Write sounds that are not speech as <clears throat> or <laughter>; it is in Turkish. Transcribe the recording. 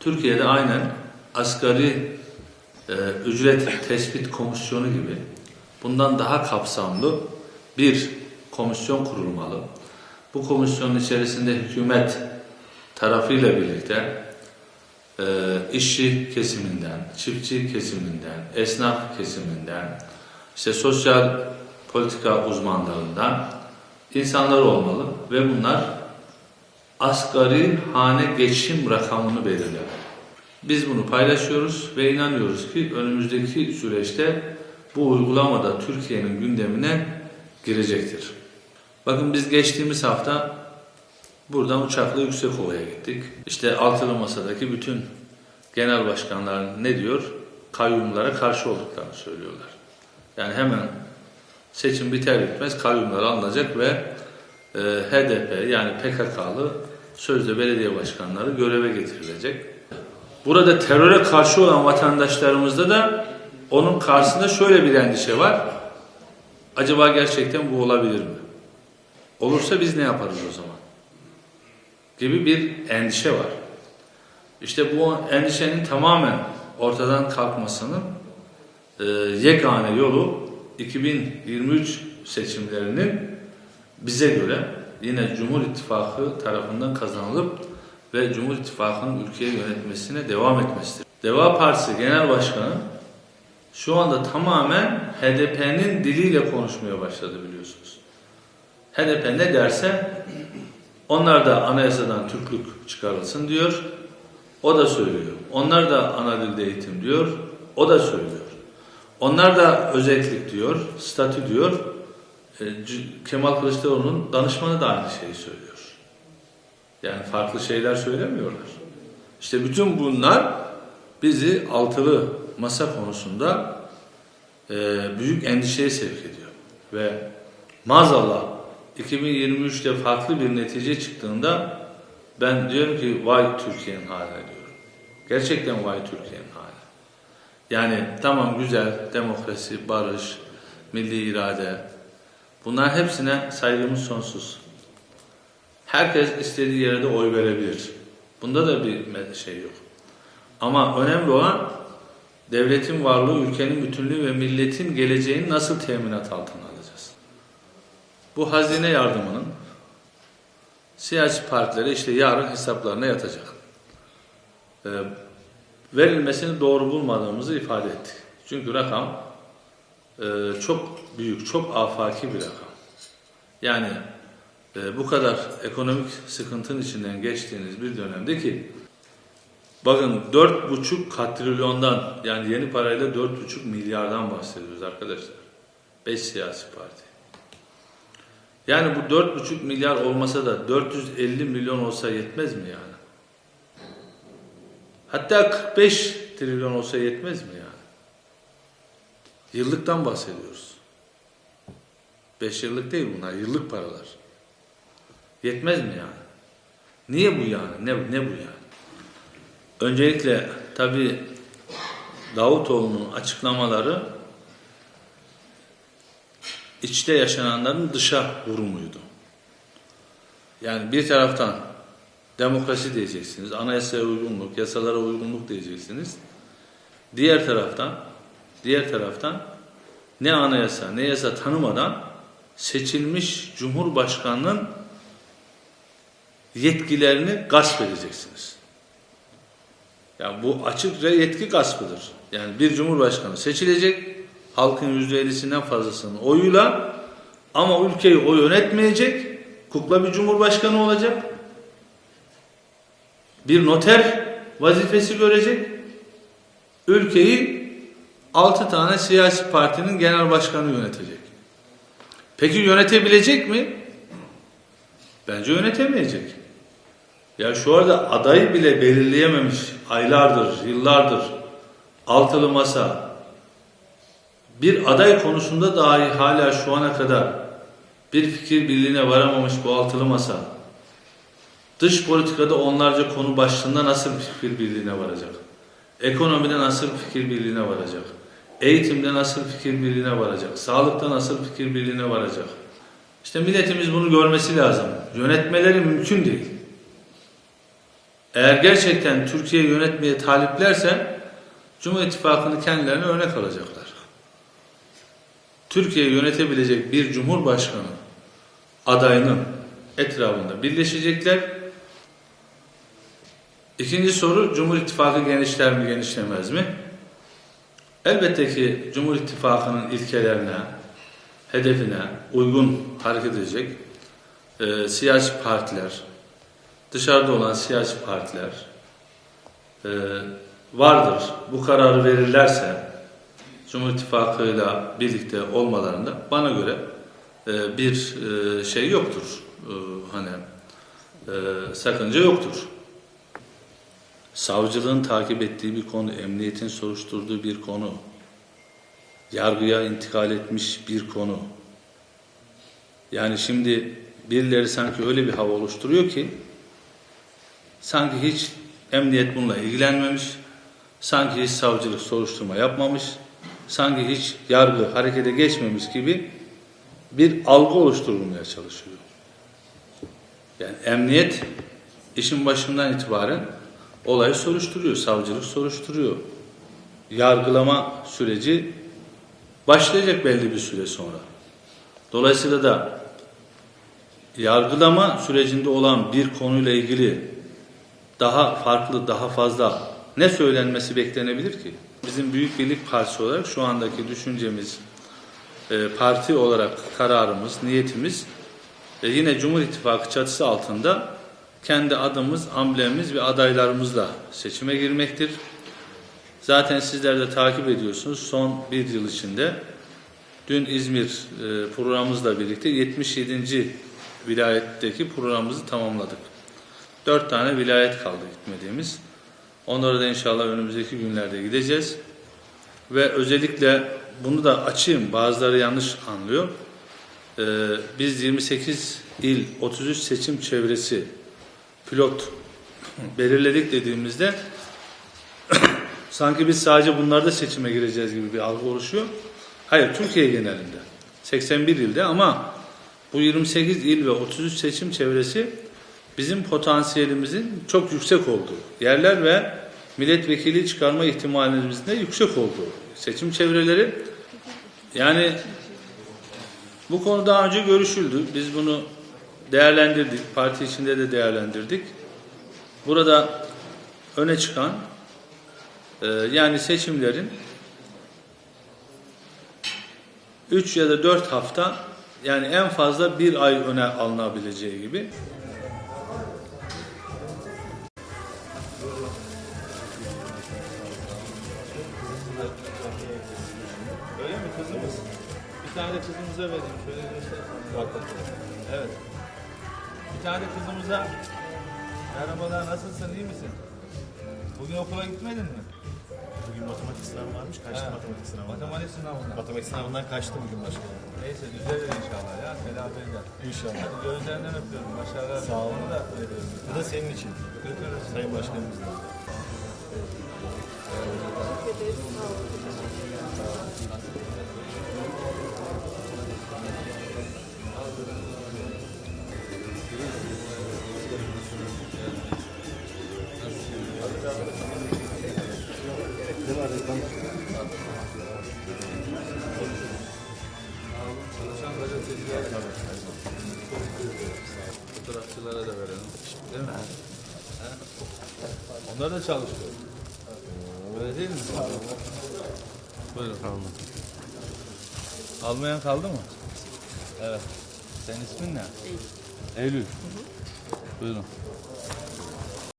Türkiye'de aynen asgari e, ücret tespit komisyonu gibi bundan daha kapsamlı bir komisyon kurulmalı. Bu komisyonun içerisinde hükümet tarafıyla birlikte e, işçi kesiminden, çiftçi kesiminden, esnaf kesiminden, işte sosyal politika uzmanlarından insanlar olmalı ve bunlar asgari hane geçim rakamını belirler. Biz bunu paylaşıyoruz ve inanıyoruz ki önümüzdeki süreçte bu uygulamada Türkiye'nin gündemine girecektir. Bakın biz geçtiğimiz hafta buradan uçakla Yüksekova'ya gittik. İşte altılı masadaki bütün genel başkanlar ne diyor? Kayyumlara karşı olduklarını söylüyorlar. Yani hemen seçim biter bitmez kayyumlar alınacak ve e, HDP yani PKK'lı sözde belediye başkanları göreve getirilecek. Burada teröre karşı olan vatandaşlarımızda da onun karşısında şöyle bir endişe var. Acaba gerçekten bu olabilir mi? Olursa biz ne yaparız o zaman? Gibi bir endişe var. İşte bu endişenin tamamen ortadan kalkmasının e, yegane yolu 2023 seçimlerinin bize göre yine Cumhur İttifakı tarafından kazanılıp ve Cumhur İttifakı'nın ülkeyi yönetmesine devam etmesidir. Deva Partisi Genel Başkanı şu anda tamamen HDP'nin diliyle konuşmaya başladı biliyorsunuz. HDP ne derse onlar da anayasadan Türklük çıkarılsın diyor. O da söylüyor. Onlar da ana dilde eğitim diyor. O da söylüyor. Onlar da özellik diyor, statü diyor. E, Kemal Kılıçdaroğlu'nun danışmanı da aynı şeyi söylüyor. Yani farklı şeyler söylemiyorlar. İşte bütün bunlar bizi altılı masa konusunda e, büyük endişeye sevk ediyor. Ve maazallah 2023'te farklı bir netice çıktığında ben diyorum ki vay Türkiye'nin haline diyorum. Gerçekten vay Türkiye'nin haline. Yani tamam güzel demokrasi, barış, milli irade bunlar hepsine saygımız sonsuz. Herkes istediği yerde oy verebilir. Bunda da bir şey yok. Ama önemli olan devletin varlığı, ülkenin bütünlüğü ve milletin geleceğini nasıl teminat altına alacağız? Bu hazine yardımının siyasi partilere işte yarın hesaplarına yatacak. Ee, verilmesini doğru bulmadığımızı ifade ettik. Çünkü rakam e, çok büyük, çok afaki bir rakam. Yani e, bu kadar ekonomik sıkıntının içinden geçtiğiniz bir dönemde ki bakın 4,5 katrilyondan yani yeni parayla 4,5 milyardan bahsediyoruz arkadaşlar. 5 siyasi parti. Yani bu 4,5 milyar olmasa da 450 milyon olsa yetmez mi yani? Hatta 45 trilyon olsa yetmez mi yani? Yıllıktan bahsediyoruz. 5 yıllık değil bunlar, yıllık paralar. Yetmez mi yani? Niye bu yani? Ne, ne bu yani? Öncelikle tabii Davutoğlu'nun açıklamaları içte yaşananların dışa vurumuydu. Yani bir taraftan demokrasi diyeceksiniz, anayasaya uygunluk, yasalara uygunluk diyeceksiniz. Diğer taraftan, diğer taraftan ne anayasa ne yasa tanımadan seçilmiş Cumhurbaşkanının yetkilerini gasp edeceksiniz. Yani bu açıkça yetki gaspıdır. Yani bir cumhurbaşkanı seçilecek, halkın yüzde ellisinden fazlasının oyuyla ama ülkeyi o yönetmeyecek, kukla bir cumhurbaşkanı olacak, bir noter vazifesi görecek, ülkeyi altı tane siyasi partinin genel başkanı yönetecek. Peki yönetebilecek mi? Bence yönetemeyecek. Ya şu anda adayı bile belirleyememiş aylardır, yıllardır altılı masa bir aday konusunda dahi hala şu ana kadar bir fikir birliğine varamamış bu altılı masa dış politikada onlarca konu başlığında nasıl fikir birliğine varacak? Ekonomide nasıl fikir birliğine varacak? Eğitimde nasıl fikir birliğine varacak? Sağlıkta nasıl fikir birliğine varacak? İşte milletimiz bunu görmesi lazım. Yönetmeleri mümkün değil. Eğer gerçekten Türkiye yönetmeye taliplerse Cumhur İttifakı'nı kendilerine örnek alacaklar. Türkiye yönetebilecek bir cumhurbaşkanı adayının etrafında birleşecekler. İkinci soru Cumhur İttifakı genişler mi genişlemez mi? Elbette ki Cumhur İttifakı'nın ilkelerine, hedefine uygun hareket edecek e, siyasi partiler, dışarıda olan siyasi partiler e, vardır. Bu kararı verirlerse Cumhur İttifakı'yla birlikte olmalarında bana göre e, bir e, şey yoktur. E, hani e, sakınca yoktur. Savcılığın takip ettiği bir konu, emniyetin soruşturduğu bir konu, yargıya intikal etmiş bir konu. Yani şimdi birileri sanki öyle bir hava oluşturuyor ki sanki hiç emniyet bununla ilgilenmemiş, sanki hiç savcılık soruşturma yapmamış, sanki hiç yargı harekete geçmemiş gibi bir algı oluşturulmaya çalışıyor. Yani emniyet işin başından itibaren olayı soruşturuyor, savcılık soruşturuyor. Yargılama süreci başlayacak belli bir süre sonra. Dolayısıyla da yargılama sürecinde olan bir konuyla ilgili daha farklı, daha fazla ne söylenmesi beklenebilir ki? Bizim Büyük Birlik Partisi olarak şu andaki düşüncemiz, e, parti olarak kararımız, niyetimiz e, yine Cumhur İttifakı çatısı altında kendi adımız, amblemimiz ve adaylarımızla seçime girmektir. Zaten sizler de takip ediyorsunuz. Son bir yıl içinde dün İzmir e, programımızla birlikte 77. vilayetteki programımızı tamamladık. Dört tane vilayet kaldı gitmediğimiz. Onlara da inşallah önümüzdeki günlerde gideceğiz. Ve özellikle bunu da açayım. Bazıları yanlış anlıyor. Ee, biz 28 il, 33 seçim çevresi pilot belirledik dediğimizde <clears throat> sanki biz sadece bunlarda seçime gireceğiz gibi bir algı oluşuyor. Hayır, Türkiye genelinde. 81 ilde ama bu 28 il ve 33 seçim çevresi bizim potansiyelimizin çok yüksek olduğu yerler ve milletvekili çıkarma ihtimalimizin de yüksek olduğu seçim çevreleri. Yani bu konu daha önce görüşüldü. Biz bunu değerlendirdik. Parti içinde de değerlendirdik. Burada öne çıkan e, yani seçimlerin 3 ya da 4 hafta yani en fazla bir ay öne alınabileceği gibi Öyle mi kızımız? Bir tane de kızımıza vereyim. Şöyle göster. Bak Evet. Bir tane kızımıza Merhabalar nasılsın iyi misin? Bugün okula gitmedin mi? Bugün matematik sınavı varmış. Kaçtı Ha, matematik sınavından. Matematik sınavından. Matematik sınavından kaçtı bugün başkanım. Neyse düzelir inşallah ya. Telafi eder. İnşallah. Hadi gözlerinden öpüyorum. Başarılar. Sağ olun. Onu da veriyorum. Bu da senin için. Götürürüz. Sayın Başkanımızla. Fotoğrafçılara da verelim. Değil mi? Ha? Onlar da çalışıyor. Öyle değil mi? Buyurun. Almayan kaldı mı? Evet. Senin ismin ne? Eylül. Buyurun.